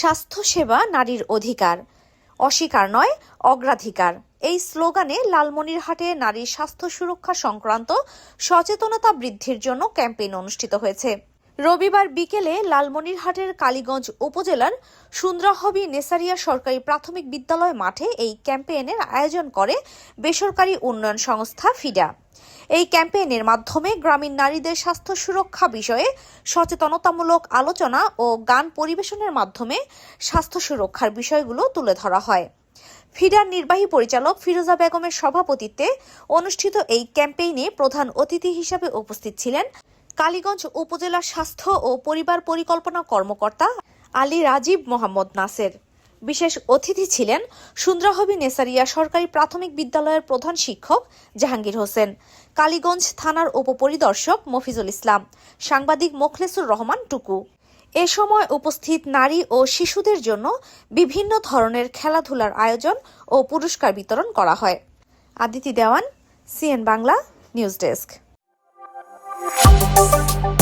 স্বাস্থ্যসেবা নারীর অধিকার। অস্বীকার নয়, অগ্রাধিকার। এই স্লোগানে লালমনিরহাটে নারীর স্বাস্থ্য সুরক্ষা সংক্রান্ত সচেতনতা বৃদ্ধির জন্য ক্যাম্পেইন অনুষ্ঠিত হয়েছে। রবিবার বিকেলে লালমনিরহাটের কালীগঞ্জ উপজেলার সুন্দ্রাহবি নেসারিয়া সরকারি প্রাথমিক বিদ্যালয় মাঠে এই ক্যাম্পেইনের আয়োজন করে বেসরকারি উন্নয়ন সংস্থা ফিডা। এই ক্যাম্পেইনের মাধ্যমে গ্রামীণ নারীদের স্বাস্থ্য সুরক্ষা বিষয়ে সচেতনতামূলক আলোচনা ও গান পরিবেশনের মাধ্যমে স্বাস্থ্য সুরক্ষার বিষয়গুলো তুলে ধরা হয়। ফিডার নির্বাহী পরিচালক ফিরোজা বেগমের সভাপতিত্বে অনুষ্ঠিত এই ক্যাম্পেইনে প্রধান অতিথি হিসাবে উপস্থিত ছিলেন কালীগঞ্জ উপজেলা স্বাস্থ্য ও পরিবার পরিকল্পনা কর্মকর্তা আলী রাজীব মোহাম্মদ নাসের। বিশেষ অতিথি ছিলেন সুন্দ্রাহবি নেসারিয়া সরকারি প্রাথমিক বিদ্যালয়ের প্রধান শিক্ষক জাহাঙ্গীর হোসেন, কালীগঞ্জ থানার উপপরিদর্শক মফিজুল ইসলাম, সাংবাদিক মোখলেসুর রহমান টুকু। এ সময় উপস্থিত নারী ও শিশুদের জন্য বিভিন্ন ধরনের খেলাধুলার আয়োজন ও পুরস্কার বিতরণ করা হয়। Aditi Dewan, CN Bangla, news desk. Thank you.